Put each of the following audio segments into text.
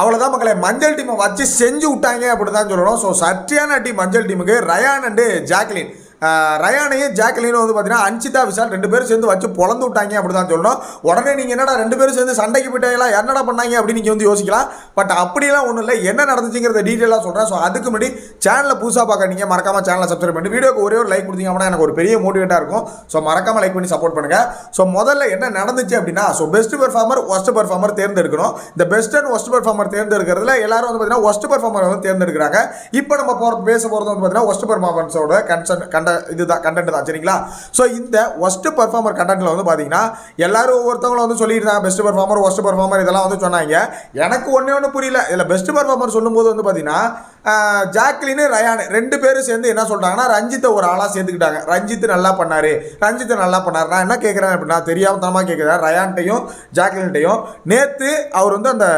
அவ்வளோதான் மக்களை மஞ்சள் டீமை வச்சு செஞ்சு விட்டாங்க அப்படி தான் சொல்லணும். ஸோ சற்றியான டீம் மஞ்சள் டீமுக்கு ரயான் அண்டு ஜாக்லின். ரயானையும் ஜாக்லினும் வந்து பார்த்தீங்கன்னா அன்சிதா விஷால் ரெண்டு பேரும் சேர்ந்து வச்சு பொழந்து விட்டாங்க அப்படி தான் சொல்லணும். உடனே நீங்கள் என்னடா ரெண்டு பேரும் சேர்ந்து சண்டைக்கு போயிட்டாங்களா? என்னடா பண்ணாங்க அப்படின்னு நீங்கள் வந்து யோசிக்கலாம். பட் அப்படிலாம் ஒன்றும் இல்லை. என்ன நடந்துச்சுங்கிறத டீட்டெயிலாக சொல்கிறேன் ஸோ அதுக்கு முன்னாடி சேனலை புதுசாக பார்க்க நீங்கள் மறக்காமல் சேனலை சப்ஸ்கிரைப் பண்ணி வீடியோக்கு ஒரே ஒரு லைக் கொடுத்தீங்க அப்படின்னா எனக்கு ஒரு பெரிய மோட்டிவேட்டாக இருக்கும். ஸோ மறக்காமல் லைக் பண்ணி சப்போர்ட் பண்ணுங்கள் ஸோ முதல்ல என்ன நடந்துச்சு அப்படின்னா so best performer worst performer தேர்ந்தெடுக்கணும். இந்த பெஸ்ட் அண்ட் ஒஸ்ட் பெர்ஃபார்மர் தேர்ந்தெடுக்கிறதுல எல்லாரும் வந்து பார்த்தீங்கன்னா ஒஸ்ட் பெர்ஃபார்மர் வந்து தேர்ந்தெடுக்கிறாங்க. இப்போ நம்ம போகிற பேச போகிறது வந்து பார்த்தீங்கன்னா ஒஸ்ட் பெர்ஃபார்மன்ஸோட கன்சன் கண்ட இதுதான் கண்டென்ட் தான் சரிங்களா? ஸோ இந்த ஒஸ்ட் பர்ஃபார்மர் கண்டென்ட்டில் வந்து பார்த்தீங்கன்னா எல்லாரும் ஒவ்வொருத்தவங்களும் வந்து சொல்லியிருந்தாங்க பெஸ்ட் பர்ஃபார்மர் ஒஸ்ட் பர்ஃபார்மர் இதெல்லாம் வந்து சொன்னாங்க. எனக்கு ஒன்றே ஒன்று புரியல. இதில் பெஸ்ட் பர்ஃபார்மர் சொல்லும்போது வந்து பார்த்தீங்கன்னா ஜாக்லின்னு ரயானு ரெண்டு பேரும் சேர்ந்து என்ன சொல்கிறாங்கன்னா ரஞ்சித்தை ஒரு ஆளாக சேர்த்துக்கிட்டாங்க. ரஞ்சித் நல்லா பண்ணார். ரஞ்சித் நல்லா பண்ணார். நான் என்ன கேட்குறேன் அப்படின்னா தெரியாமல் தனமாக கேட்குறேன் ரயான்ட்டையும் ஜாக்லின்ட்டையும் நேற்று அவர் வந்து அந்த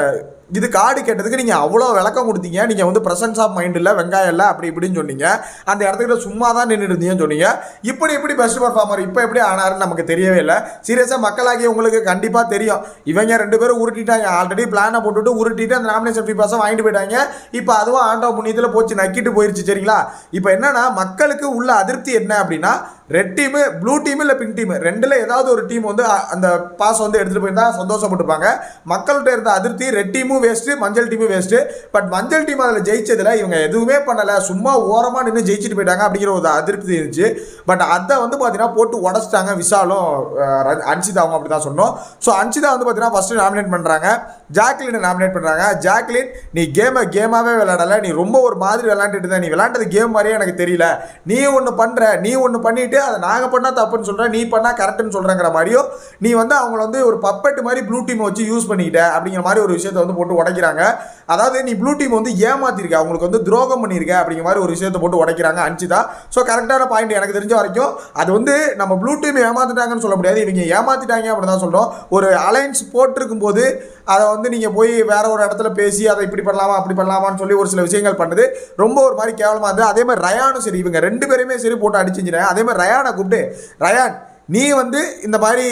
இது காடு கேட்டதுக்கு நீங்கள் அவ்வளோ விளக்கம் கொடுத்தீங்க. நீங்கள் வந்து ப்ரெசன்ஸ் ஆஃப் மைண்ட் இல்லை வெங்காயம் இல்லை அப்படி இப்படின்னு சொன்னீங்க. அந்த இடத்துக்கிட்ட சும்மா தான் நின்றுருந்தீங்கன்னு இருந்தீங்கன்னு சொன்னீங்க. இப்படி இப்படி பெஸ்ட் பர்ஃபார்மர் இப்போ எப்படி ஆனாருன்னு நமக்கு தெரியவே இல்லை. சீரியஸாக மக்களாகி உங்களுக்கு கண்டிப்பாக தெரியும். இவங்க ரெண்டு பேரும் உருட்டிட்டாங்க. ஆல்ரெடி பிளானை போட்டுட்டு உருட்டிட்டு அந்த நாமினேஷன் ஃப்ரீ பாஸை வாங்கிட்டு போயிட்டாங்க. இப்போ அதுவும் ஆண்டவ புண்ணியத்தில் போச்சு நக்கிட்டு போயிருச்சு சரிங்களா? இப்போ என்னன்னா மக்களுக்கு உள்ள அதிருப்தி என்ன அப்படின்னா ரெட் டீமு ப்ளூ டீம் இல்லை பிங்க் டீம் ரெண்டில் ஏதாவது ஒரு டீம் வந்து அந்த பாஸ் வந்து எடுத்துகிட்டு போயிருந்தா சந்தோஷப்பட்டுப்பாங்க மக்கள்கிட்ட இருந்த அதிருப்தி ரெட் டீமும் வேஸ்ட்டு மஞ்சள் டீமும் வேஸ்ட்டு பட் மஞ்சள் டீம் அதில் ஜெயிச்சதில் இவங்க எதுவுமே பண்ணலை. சும்மா ஓரமாக நின்று ஜெயிச்சுட்டு போயிட்டாங்க அப்படிங்கிற ஒரு அதிருப்தி இருந்துச்சு. பட் அதை வந்து பார்த்தீங்கன்னா போட்டு உடச்சிட்டாங்க விஷாலும் அஹ், அவங்க அன்சிதாவும் அப்படி தான் சொன்னோம். ஸோ அன்சிதா வந்து பார்த்தீங்கன்னா ஃபஸ்ட்டு நாமினேட் பண்ணுறாங்க ஜாக்லினை நாமினேட் பண்ணுறாங்க ஜாக்லின் நீ கேமை கேமாகவே விளையாடலை. நீ ரொம்ப ஒரு மாதிரி விளையாண்டுட்டு தான் நீ விளையாண்டது கேம் மாதிரியே எனக்கு தெரியல. நீ ஒன்று பண்ணுற நீ ஒன்று பண்ணிட்டு அதை நாங்கள் பண்ணால் தப்புன்னு சொல்கிறேன் நீ பண்ணால் கரெக்டுன்னு சொல்கிறேங்கிற மாதிரியோ நீ வந்து அவங்கள வந்து ஒரு பப்பெட் மாதிரி ப்ளூ டீம் வச்சு யூஸ் பண்ணிக்கிட்ட அப்படிங்கிற மாதிரி ஒரு விஷயத்தை வந்து போட்டு உடைக்கிறாங்க. அதாவது நீ ப்ளூ டீம் வந்து ஏமாத்திருக்க அவங்களுக்கு வந்து துரோகம் பண்ணியிருக்க அப்படிங்கிற மாதிரி ஒரு விஷயத்தை போட்டு உடைக்கிறாங்க தான் ஸோ கரெக்டான பாயிண்ட் எனக்கு தெரிஞ்ச வரைக்கும் அது வந்து நம்ம ப்ளூ டீம் ஏமாத்திட்டாங்கன்னு சொல்ல முடியாது. இவங்க ஏமாத்திட்டாங்க அப்படின்னு தான் சொல்கிறோம் ஒரு அலைன்ஸ் போட்டிருக்கும் போது அதை வந்து நீங்கள் போய் வேற ஒரு இடத்துல பேசி அதை இப்படி பண்ணலாமா அப்படி பண்ணலாமான்னு சொல்லி ஒரு சில விஷயங்கள் பண்ணுது. ரொம்ப ஒரு மாதிரி கேவலமாக இருந்தது. அதே மாதிரி ரயானும் சரி இவங்க ரெண்டு பேருமே சரி போட்டு அடிச்சுக்கிறேன் அதே மாதிரி ரயானை கூப்பிட்டு ரயான் நீ வந்து இந்த மாதிரி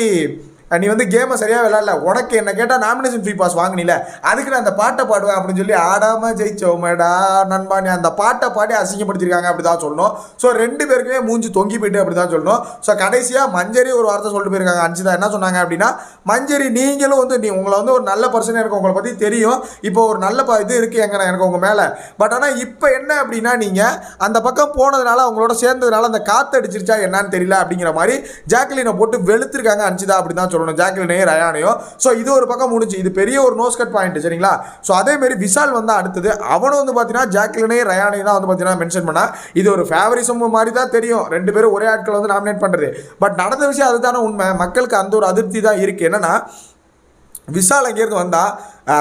நீ வந்து கேமை சரியாக விளாடல உனக்கு என்ன கேட்டால் நாமினேஷன் ஃப்ரீ பாஸ் வாங்கினில. அதுக்கு நான் அந்த பாட்டை பாடுவேன் அப்படின்னு சொல்லி ஆடாம ஜெயிச்சோமேடா நண்பா நீ அந்த பாட்டை பாடி அசிங்கப்படுத்திருக்காங்க அப்படி தான் சொல்லணும். ஸோ ரெண்டு பேருக்குமே மூஞ்சி தொங்கி போயிட்டு அப்படி தான் சொல்லணும். ஸோ கடைசியாக மஞ்சரி ஒரு வார்த்தை சொல்லிட்டு போயிருக்காங்க. அஞ்சுதா என்ன சொன்னாங்க அப்படின்னா மஞ்சரி நீங்களும் வந்து நீ உங்களை வந்து ஒரு நல்ல பர்சனாக எனக்கு உங்களை பற்றி தெரியும். இப்போ ஒரு நல்ல ப இது இருக்குது எங்கண்ணா எனக்கு உங்கள் மேலே. பட் ஆனால் இப்போ என்ன அப்படின்னா நீங்கள் அந்த பக்கம் போனதுனால அவங்களோட சேர்ந்ததுனால அந்த காற்று அடிச்சிருச்சா என்னன்னு தெரியல அப்படிங்கிற மாதிரி ஜாக்லினை போட்டு வெளுத்திருக்காங்க அஞ்சுதா அப்படி தான் சொல்லணும். ஜாக்லினையும் ரயானையும் ஸோ இது ஒரு பக்கம் முடிஞ்சு. இது பெரிய ஒரு நோஸ் கட் பாயிண்ட் சரிங்களா? ஸோ அதே மாதிரி விஷால் வந்து அடுத்தது. அவனும் வந்து பார்த்தீங்கன்னா ஜாக்லினையும் ரயானையும் தான் வந்து பார்த்தீங்கன்னா மென்ஷன் பண்ணா. இது ஒரு ஃபேவரிசம் மாதிரி தான் தெரியும். ரெண்டு பேரும் ஒரே ஆட்கள் வந்து நாமினேட் பண்ணுறது பட் நடந்த விஷயம் அதுதானே உண்மை. மக்களுக்கு அந்த ஒரு அதிருப்தி தான் இருக்குது என்னன்னா விஷால் அங்கேருந்து வந்தால்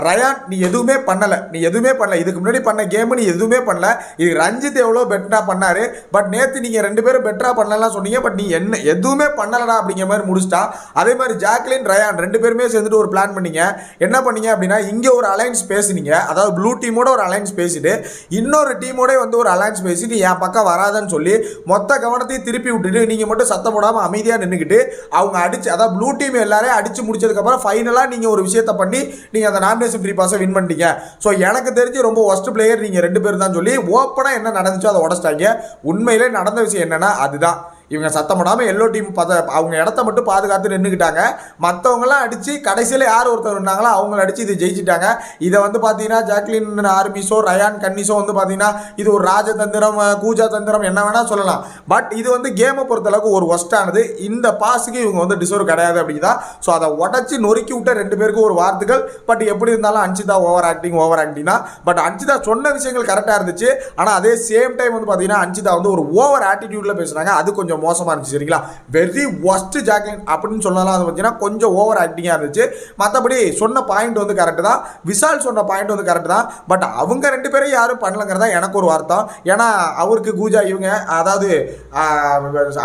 ரயான் நீ எதுவுமே பண்ணலை. நீ எதுவுமே பண்ணல. இதுக்கு முன்னாடி பண்ண கேமு நீ எதுவுமே பண்ணல. இது ரஞ்சித் எவ்வளோ பெட்டராக பண்ணார். பட் நேற்று நீங்கள் ரெண்டு பேரும் பெட்டராக பண்ணலாம் சொன்னீங்க. பட் நீ என்ன எதுவுமே பண்ணலடா அப்படிங்கிற மாதிரி முடிச்சிட்டா. அதே மாதிரி ஜாக்லின் ரயான் ரெண்டு பேருமே சேர்ந்துட்டு ஒரு பிளான் பண்ணீங்க. என்ன பண்ணீங்க அப்படின்னா இங்கே ஒரு அலைன்ஸ் பேசுனீங்க. அதாவது ப்ளூ டீமோட ஒரு அலைன்ஸ் பேசிட்டு இன்னொரு டீமோட வந்து ஒரு அலைன்ஸ் பேசி நீ என் பக்கம் வராதன்னு சொல்லி மொத்த கவனத்தையும் திருப்பி விட்டுட்டு நீங்கள் மட்டும் சத்தம் போடாமல் அமைதியாக நின்றுக்கிட்டு அவங்க அடிச்சு அதாவது ப்ளூ டீம் எல்லாரையும் அடிச்சு முடிச்சதுக்கப்புறம் ஃபைனலாக நீங்கள் ஒரு விஷயத்தை பண்ணி நீங்கள் அந்த நாமினேஷன் ஃப்ரீ பாஸை வின் பண்ணிட்டீங்க. ஸோ எனக்கு தெரிஞ்சு ரொம்ப ஒஸ்ட் பிளேயர் நீங்கள் ரெண்டு பேர் தான் சொல்லி ஓப்பனாக என்ன நடந்துச்சோ அதை உடச்சிட்டாங்க. உண்மையிலே நடந்த விஷயம் என்னென்னா அதுதான். இவங்க சத்தம் போடாமல் எல்லோ டீம் பத அவங்க இடத்த மட்டும் பாதுகாத்து நின்றுக்கிட்டாங்க மற்றவங்களாம் அடித்து கடைசியில் யார் ஒருத்தர் இருந்தாங்களோ அவங்கள அடித்து இது ஜெயிச்சிட்டாங்க. இதை வந்து பார்த்தீங்கன்னா ஜாக்லின் ஆர்மிஸோ ரயான் கன்னிஸோ வந்து பார்த்தீங்கன்னா இது ஒரு ராஜதந்திரம் கூஜா தந்திரம் என்ன வேணால் சொல்லலாம். பட் இது வந்து கேமை பொறுத்தளவுக்கு ஒரு ஒஸ்டானது இந்த பாஸுக்கு இவங்க வந்து டிசர்வ் கிடையாது அப்படிதான் ஸோ அதை உடச்சி நொறுக்கி விட்ட ரெண்டு பேருக்கும் ஒரு வார்த்தைகள். பட் எப்படி இருந்தாலும் அன்சிதா ஓவர் ஆக்டிங் ஓவர் ஆக்டிங்னா பட் அன்சிதா சொன்ன விஷயங்கள் கரெக்டாக இருந்துச்சு. ஆனால் அதே சேம் டைம் வந்து பார்த்தீங்கன்னா அன்சிதா வந்து ஒரு ஓவர் ஆட்டிடியூட்டில் பேசுகிறாங்க அது கொஞ்சம் மோசமாக இருந்துச்சு சரிங்களா? வெரி ஒஸ்ட் ஜாக்லின் அப்படின்னு சொல்லலாம் அது பார்த்தீங்கன்னா கொஞ்சம் ஓவர் ஆக்டிங்காக இருந்துச்சு. மற்றபடி சொன்ன பாயிண்ட் வந்து கரெக்டு தான். விஷால் சொன்ன பாயிண்ட் வந்து கரெக்டு தான். பட் அவங்க ரெண்டு பேரும் யாரும் பண்ணலங்கிறதா எனக்கு ஒரு வார்த்தம். ஏன்னா அவருக்கு கூஜா இவங்க அதாவது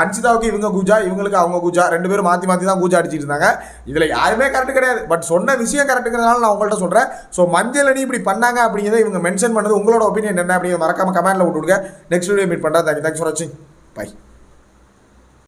அன்சிதாவுக்கு இவங்க கூஜா இவங்களுக்கு அவங்க கூஜா ரெண்டு பேரும் மாற்றி மாற்றி தான் கூஜா அடிச்சிட்டு இருந்தாங்க. இதில் யாருமே கரெக்ட் கிடையாது. பட் சொன்ன விஷயம் கரெக்டுங்கிறதுனால நான் உங்கள்கிட்ட சொல்கிறேன் ஸோ மஞ்சள் அணி இப்படி பண்ணாங்க அப்படிங்கிறத இவங்க மென்ஷன் பண்ணது உங்களோட ஒப்பீனியன் என்ன அப்படிங்கிறத மறக்காமல் கமெண்ட்டில் விட்டுவிடுங்க நெக்ஸ்ட் வீடியோ மீட் பண்ணுறேன் தேங்க்யூ தேங்க்ஸ் ஃபார் வாட்சிங் பை